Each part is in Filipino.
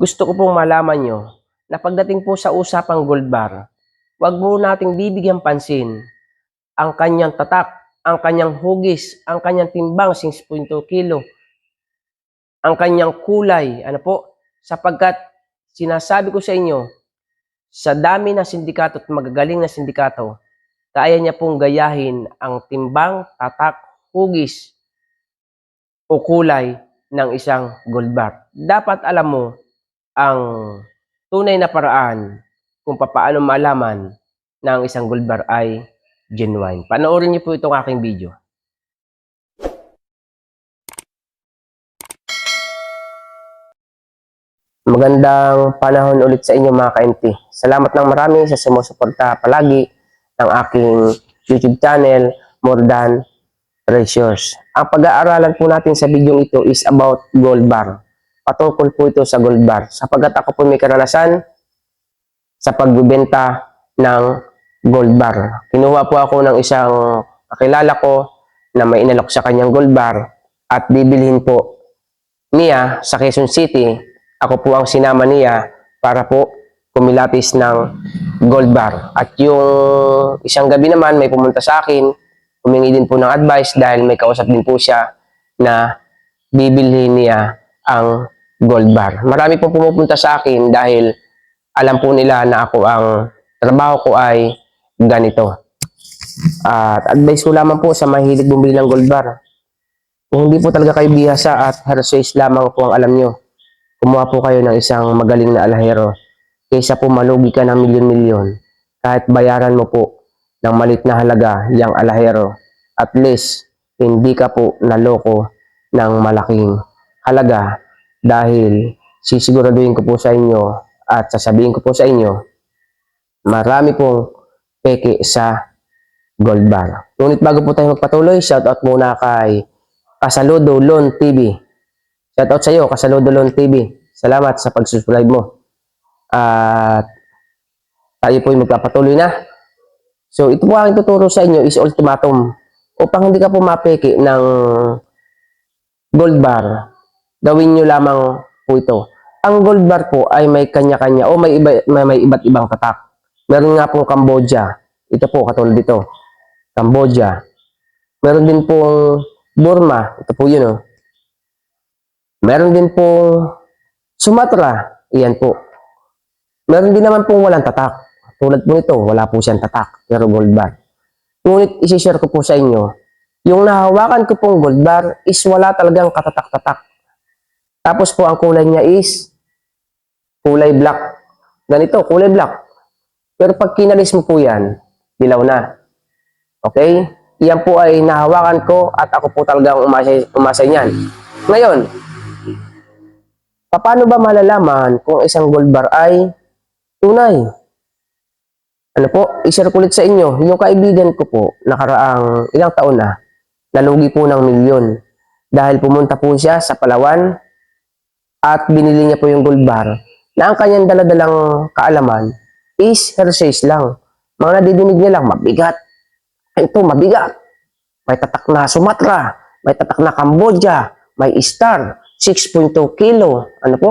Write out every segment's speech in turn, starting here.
gusto ko pong malaman nyo na pagdating po sa usapang gold bar, wag mo nating bibigyan pansin ang kanyang tatak, ang kanyang hugis, ang kanyang timbang 6.2 kilo, ang kanyang kulay, ano po, sapagkat sinasabi ko sa inyo, sa dami ng sindikato at magagaling na sindikato, kaya niya pong gayahin ang timbang, tatak, hugis, o kulay ng isang gold bar. Dapat alam mo ang tunay na paraan kung papaano malaman na ang isang gold bar ay genuine. Panoorin niyo po itong aking video. Magandang panahon ulit sa inyo mga ka-MT. Salamat ng marami sa sumusuporta palagi ng aking YouTube channel, More Than Treasures. Ang pag-aaralan po natin sa video ito is about gold bar. Patungkol po ito sa gold bar. Sapagkat ako po may karanasan sa pagbibenta ng gold bar. Kinuha po ako ng isang kakilala ko na may inalok sa kanyang gold bar at bibilhin po niya sa Quezon City. Ako po ang sinama niya para po kumilatis ng gold bar. At yung isang gabi naman may pumunta sa akin, humingi din po ng advice dahil may kausap din po siya na bibilhin niya ang gold bar. Marami pong pumupunta sa akin dahil alam po nila na ako ang trabaho ko ay ganito. At advice ko lamang po sa mahilig bumili ng gold bar. Kung hindi po talaga kayo bihasa at hersois lamang po ang alam nyo, kumuha po kayo ng isang magaling na alahero kaysa po malugi ka ng milyon-milyon kahit bayaran mo po ng malit na halaga yung alahero. At least, hindi ka po naloko ng malaking halaga dahil sisiguraduhin ko po sa inyo at sasabihin ko po sa inyo, marami pong peke sa gold bar. Ngunit bago po tayo magpatuloy, shoutout muna kay Kasaludo Lon TV. Shoutout sa iyo, Kasaludo Lon TV. Salamat sa pag-subscribe mo. At tayo po ay magpapatuloy na. So, ito po aking tuturo sa inyo is ultimatum. Upang hindi ka po mapeke ng gold bar, gawin nyo lamang po ito. Ang gold bar po ay may kanya-kanya o may, iba, may, may iba't ibang tatak. Meron nga pong Cambodia. Ito po, katulad dito. Cambodia. Meron din pong Burma. Ito po yun, oh. Meron din pong Sumatra. Iyan po. Meron din naman pong walang tatak. Tulad po nito, wala po siyang tatak, pero gold bar. Ngunit isi-share ko po sa inyo, yung nahawakan ko pong gold bar is wala talagang katatak-tatak. Tapos po ang kulay niya is kulay black. Ganito, kulay black. Pero pag kinalis mo po yan, dilaw na. Okay? Iyan po ay nahawakan ko at ako po talagang umasa, umasa niyan. Ngayon, paano ba malalaman kung isang gold bar ay tunay? Ano po, i-share ko sa inyo. Yung kaibigan ko po, nakaraang ilang taon na, nalugi po ng milyon. Dahil pumunta po siya sa Palawan at binili niya po yung gold bar na ang kanyang daladalang kaalaman is Hershey's lang. Mga nadidinig niya lang, mabigat. Ito, mabigat. May tatak na Sumatra, may tatak na Cambodia, may star, 6.2 kilo. Ano po?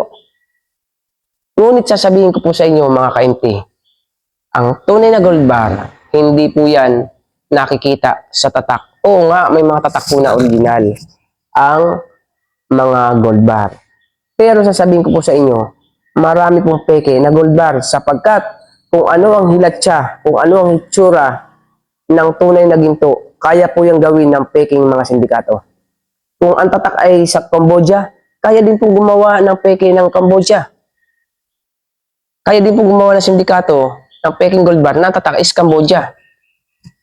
Ngunit sasabihin ko po sa inyo mga ka-MT, ang tunay na gold bar, hindi po yan nakikita sa tatak. Oo nga, may mga tatak po na original ang mga gold bar. Pero sasabihin ko po sa inyo, marami pong peke na gold bar sapagkat kung ano ang hilatsa, kung ano ang itsura ng tunay na ginto, kaya po yung gawin ng peking mga sindikato. Kung ang tatak ay sa Cambodia, kaya din po gumawa ng peke ng Cambodia. Kaya din po gumawa ng sindikato ng peking gold bar na tatak is Cambodia.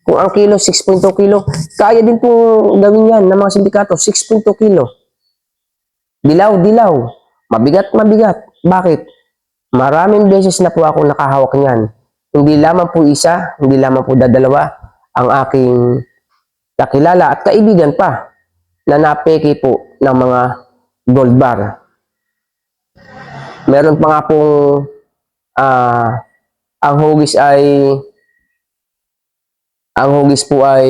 Kung ang kilo, 6.2 kilo, kaya din po gawin yan ng mga sindikato, 6.2 kilo. Dilaw, dilaw. Mabigat, mabigat. Bakit? Maraming beses na po ako nakahawak niyan. Hindi lamang po isa, hindi lamang po dadalawa ang aking kakilala at kaibigan pa na napeke po ng mga gold bar. Meron pa nga pong ah, ang hugis ay ang hugis po ay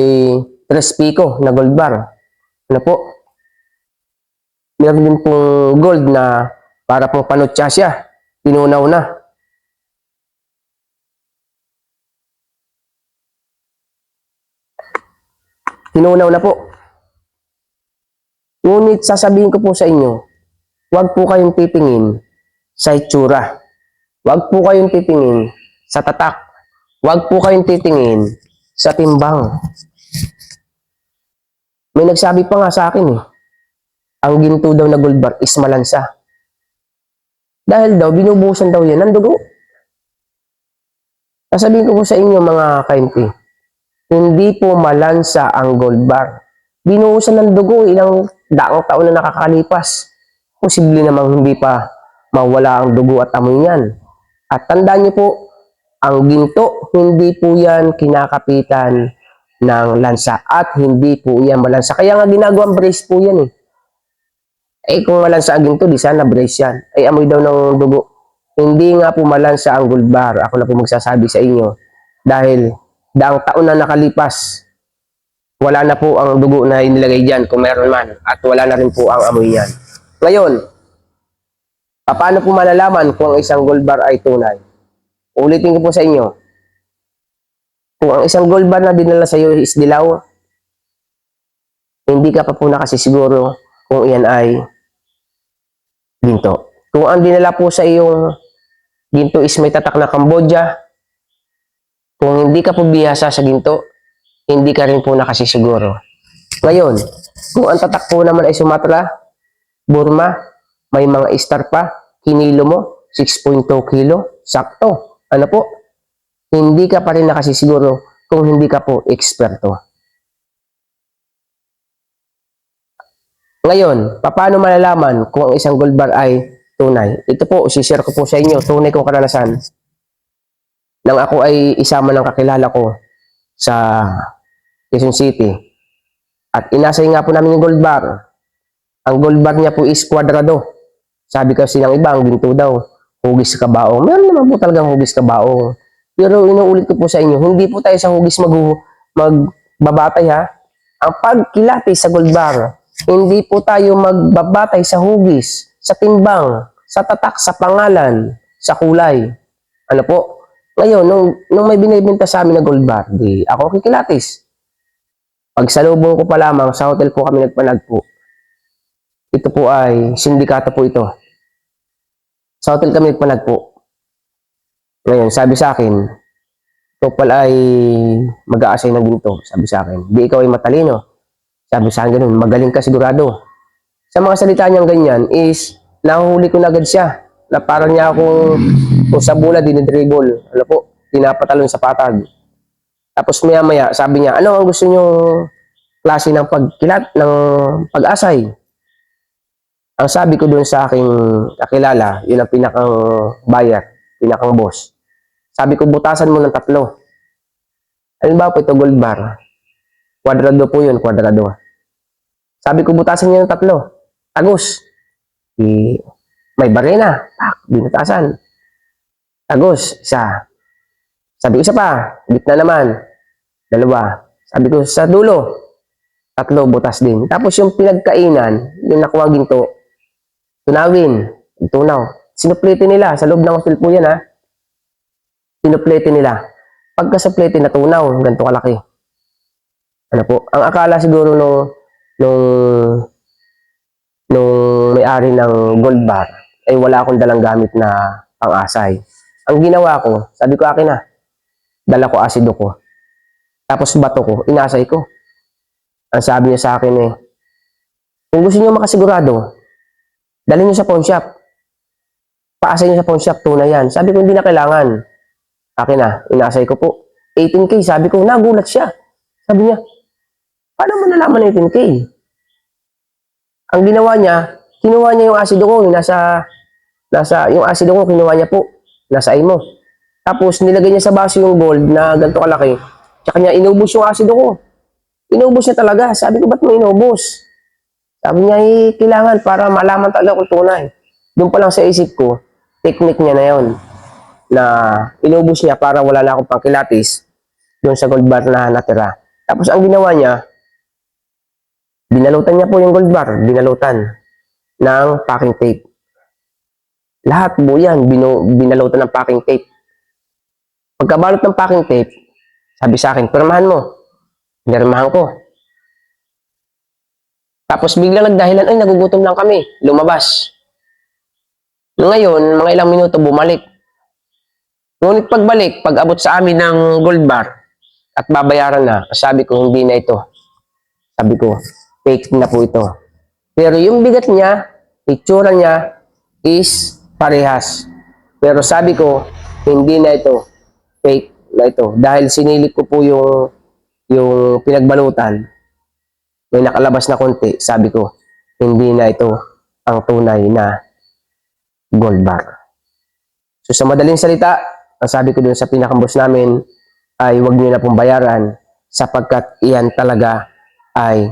tres pico na gold bar. Ano po? Meron din pong gold na Para pong panutya siya. Tinunaw na. Tinunaw na po. Ngunit sasabihin ko po sa inyo, huwag po kayong titingin sa itsura. Huwag po kayong titingin sa tatak. Huwag po kayong titingin sa timbang. May nagsabi pa nga sa akin eh, ang ginto daw na gold bar is malansa. Dahil daw, binubusan daw yan ng dugo. Sasabihin ko po sa inyo mga kainti, hindi po malansa ang gold bar. Binuhusan ng dugo, ilang daang taon na nakakalipas. Posible namang hindi pa mawala ang dugo at amoy niyan. At tandaan niyo po, ang ginto, hindi po yan kinakapitan ng lansa at hindi po yan malansa. Kaya nga ginagawang brace po yan eh. Eh kung malansa ang ginto, di sana brace yan. Ay amoy daw ng dugo. Hindi nga po malansa ang gold bar. Ako na po magsasabi sa inyo. Dahil daang taon na nakalipas, wala na po ang dugo na inilagay dyan kung meron man. At wala na rin po ang amoy niyan. Ngayon, paano po malalaman kung ang isang gold bar ay tunay? Ulitin ko po sa inyo. Kung ang isang gold bar na dinala sa iyo is dilaw, hindi ka pa po nakasisiguro kung iyan ay ginto. Kung ang dinala po sa iyong ginto is may tatak na Cambodia, kung hindi ka po bihasa sa ginto, hindi ka rin po nakasisiguro. Ngayon, kung ang tatak po naman ay Sumatra, Burma, may mga star pa, kinilo mo, 6.2 kilo, sakto. Ano po? Hindi ka pa rin nakasisiguro kung hindi ka po eksperto. Ngayon, paano malalaman kung ang isang gold bar ay tunay? Ito po, sishare ko po sa inyo, tunay kong karanasan. Nang ako ay isama ng kakilala ko sa Quezon City. At inasay nga po namin yung gold bar. Ang gold bar niya po is kwadrado. Sabi kasi ng iba, ang ginto daw, hugis kabaong. Meron naman po talagang hugis kabaong. Pero inuulit ko po sa inyo, hindi po tayo sa hugis mag magbabatay ha. Ang pagkilati sa gold bar, hindi po tayo magbabatay sa hugis, sa timbang, sa tatak, sa pangalan, sa kulay. Ano po? Ngayon, nung, nung may binibenta sa amin na gold bar, di ako kikilatis. Pag salubong ko pa lamang, sa hotel po kami nagpanagpo. Ito po ay, sindikato po ito. Sa hotel kami nagpanagpo. Ngayon, sabi sa akin, ito pala ay mag-aasay ng ginto. Sabi sa akin, di ikaw ay matalino. Sabi sa akin ganun, magaling ka sigurado. Sa mga salita niyang ganyan is, nahuhuli ko na agad siya. Na parang niya akong kung sa bula dinidribble. Ano po, pinapatalon sa patag. Tapos maya maya, sabi niya, ano ang gusto niyo klase ng pagkilat, ng pag-asay? Ang sabi ko doon sa aking kakilala, yun ang pinakang buyer, pinakang boss. Sabi ko, butasan mo ng tatlo. Halimbawa po ito gold bar. Kwadrado po yun, kwadrado. Sabi ko, butasan niya ng tatlo. Tagos. Di, may barena. Pak, binutasan. Tagos, isa. Sabi ko, isa pa. Gitna naman. Dalawa. Sabi ko, sa dulo. Tatlo, butas din. Tapos yung pinagkainan, yung nakuha ginto, tunawin. Tunaw. Sinuplete nila. Sa loob ng hostel po yan, ha. Sinuplete nila. Pagka suplete, natunaw. Ganito kalaki. Ano po? Ang akala siguro nung nung nung may-ari ng gold bar ay wala akong dalang gamit na pang-asay. Ang ginawa ko, sabi ko akin na, dala ko asido ko. Tapos bato ko, inasay ko. Ang sabi niya sa akin eh, kung gusto niyo makasigurado, dalhin niyo sa pawn shop. Paasay niyo sa pawn shop, tunay yan. Sabi ko, hindi na kailangan. Akin na, inasay ko po. 18K, sabi ko, nagulat siya. Sabi niya, paano mo nalaman 18K? Ang ginawa niya, kinuha niya yung asido ko, yung nasa, nasa, yung asido ko, kinuha niya po, nasa mo. Tapos, nilagay niya sa baso yung gold na ganito kalaki. Tsaka niya, inubos yung asido ko. Inubos niya talaga. Sabi ko, ba't mo inubos? Sabi niya, eh, kailangan para malaman talaga kung tunay. Doon pa lang sa isip ko, technique niya na yon na inubos niya para wala na akong pangkilatis doon sa gold bar na natira. Tapos ang ginawa niya, binalutan niya po yung gold bar, binalutan ng packing tape. Lahat buo yan, binu, binalutan ng packing tape. Pagkabalot ng packing tape, sabi sa akin, pirmahan mo. Pinirmahan ko. Tapos biglang nagdahilan, ay nagugutom lang kami. Lumabas. Ngayon, mga ilang minuto bumalik. Ngunit pagbalik, pag abot sa amin ng gold bar at babayaran na, sabi ko, hindi na ito. Sabi ko, fake na po ito. Pero yung bigat niya, itsura niya is parehas. Pero sabi ko, hindi na ito. Fake na ito. Dahil sinilip ko po yung, yung pinagbalutan, may nakalabas na konti, sabi ko, hindi na ito ang tunay na gold bar. So sa madaling salita, ang sabi ko dun sa pinakambos namin ay huwag niyo na pong bayaran sapagkat iyan talaga ay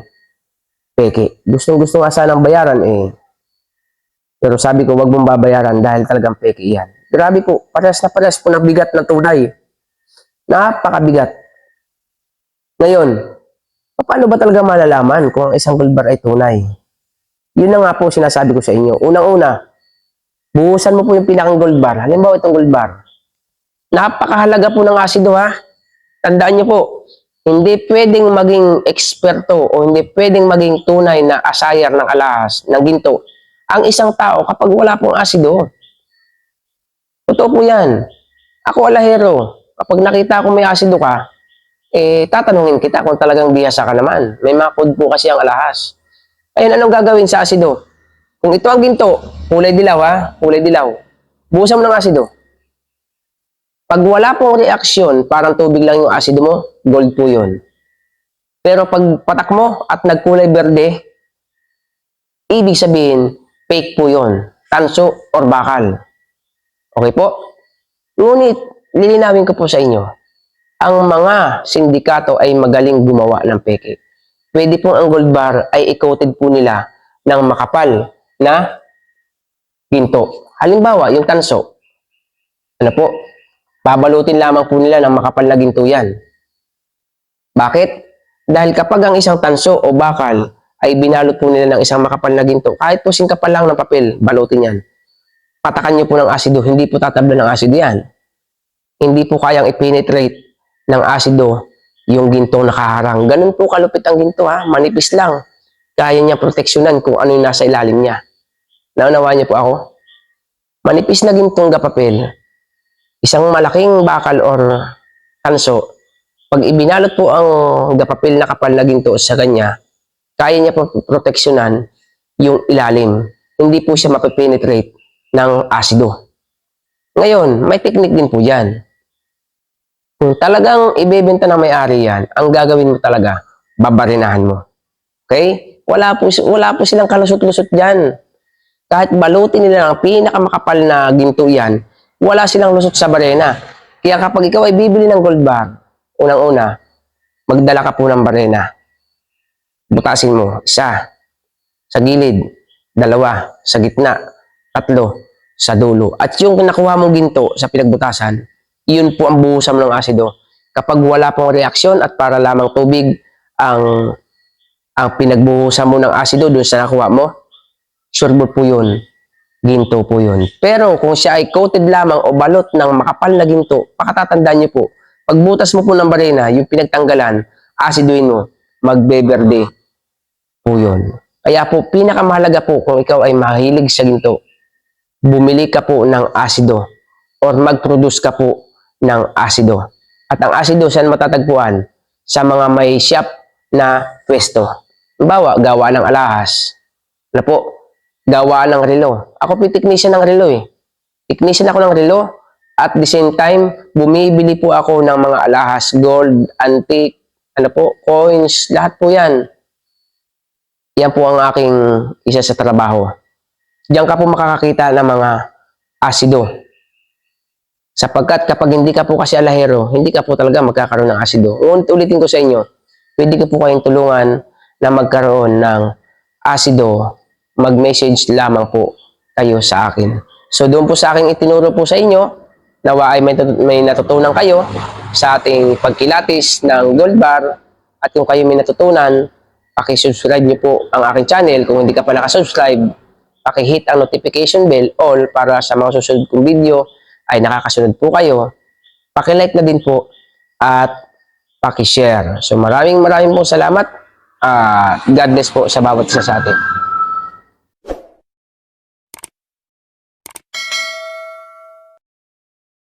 peke. Gustong gusto nga sanang bayaran eh. Pero sabi ko wag mong babayaran dahil talagang peke iyan. Grabe po, parehas na parehas po ng bigat na tunay. Napakabigat. Ngayon, paano ba talaga malalaman kung ang isang gold bar ay tunay? Yun na nga po sinasabi ko sa inyo. Unang-una, buhusan mo po yung pinakang gold bar. Halimbawa itong gold bar. Napakahalaga po ng asido ha. Tandaan niyo po, hindi pwedeng maging eksperto o hindi pwedeng maging tunay na asayar ng alahas, ng ginto, ang isang tao kapag wala pong asido. Totoo po yan. Ako alahero, kapag nakita ko may asido ka, eh, tatanungin kita kung talagang bihasa ka naman. May mga code po kasi ang alahas. Ayun, anong gagawin sa asido? Kung ito ang ginto, kulay dilaw ha, kulay dilaw. Buhusan ng asido. Pag wala pong reaksyon, parang tubig lang yung asido mo, gold po yun. Pero pag patak mo at nagkulay berde, ibig sabihin, fake po yun. Tanso or bakal. Okay po? Ngunit, lilinawin ko po sa inyo, ang mga sindikato ay magaling gumawa ng peke. Pwede pong ang gold bar ay i-coated po nila ng makapal na ginto. Halimbawa, yung tanso. Ano po? Babalutin lamang po nila ng makapal na ginto yan. Bakit? Dahil kapag ang isang tanso o bakal ay binalot po nila ng isang makapal na ginto, kahit po singkapal lang ng papel, balutin yan. Patakan niyo po ng asido, hindi po tatabla ng asido yan. Hindi po kayang i-penetrate ng asido yung gintong nakaharang. Ganun po kalupit ang ginto ha, manipis lang. Kaya niya proteksyonan kung ano yung nasa ilalim niya. Naunawaan niyo po ako? Manipis na gintong gapapel, isang malaking bakal or tanso, pag ibinalot po ang gapapel na kapal na ginto sa kanya, kaya niya po proteksyonan yung ilalim. Hindi po siya mapipenetrate ng asido. Ngayon, may technique din po yan. Kung talagang ibebenta ng may-ari yan, ang gagawin mo talaga, babarinahan mo. Okay? Wala po, wala po silang kalusot-lusot dyan. Kahit balutin nila ang pinakamakapal na ginto yan, wala silang lusot sa barena. Kaya kapag ikaw ay bibili ng gold bar, unang-una, magdala ka po ng barena. Butasin mo, isa, sa gilid, dalawa, sa gitna, tatlo, sa dulo. At yung nakuha mong ginto sa pinagbutasan, yun po ang buhusam ng asido. Kapag wala pong reaksyon at para lamang tubig ang ang pinagbuhusan mo ng asido dun sa nakuha mo, sure po yun. Ginto po yun. Pero kung siya ay coated lamang o balot ng makapal na ginto, pakatatandaan niyo po, pagbutas mo po ng barena, yung pinagtanggalan, asiduin mo, magbeberde po yun. Kaya po, pinakamahalaga po kung ikaw ay mahilig sa ginto, bumili ka po ng asido or mag-produce ka po ng asido. At ang asido, saan matatagpuan? Sa mga may shop na pwesto. Bawa, gawa ng alahas. Ano po? Gawa ng relo. Ako po technician ng relo eh. Technician ako ng relo. At the same time, bumibili po ako ng mga alahas, gold, antique, ano po, coins, lahat po yan. Yan po ang aking isa sa trabaho. Diyan ka po makakakita ng mga asido. Sapagkat kapag hindi ka po kasi alahero, hindi ka po talaga magkakaroon ng asido. Ngunit ulitin ko sa inyo, pwede ko po kayong tulungan na magkaroon ng asido, mag-message lamang po kayo sa akin. So doon po sa akin itinuro po sa inyo, nawa ay may, may natutunan kayo sa ating pagkilatis ng gold bar at kung kayo may natutunan, pakisubscribe niyo po ang aking channel kung hindi ka pa nakasubscribe pakihit ang notification bell all para sa mga susunod kong video ay nakakasunod po kayo. Pakilike na din po at pakishare. So maraming maraming po salamat. Ah, God bless po sa bawat isa sa atin.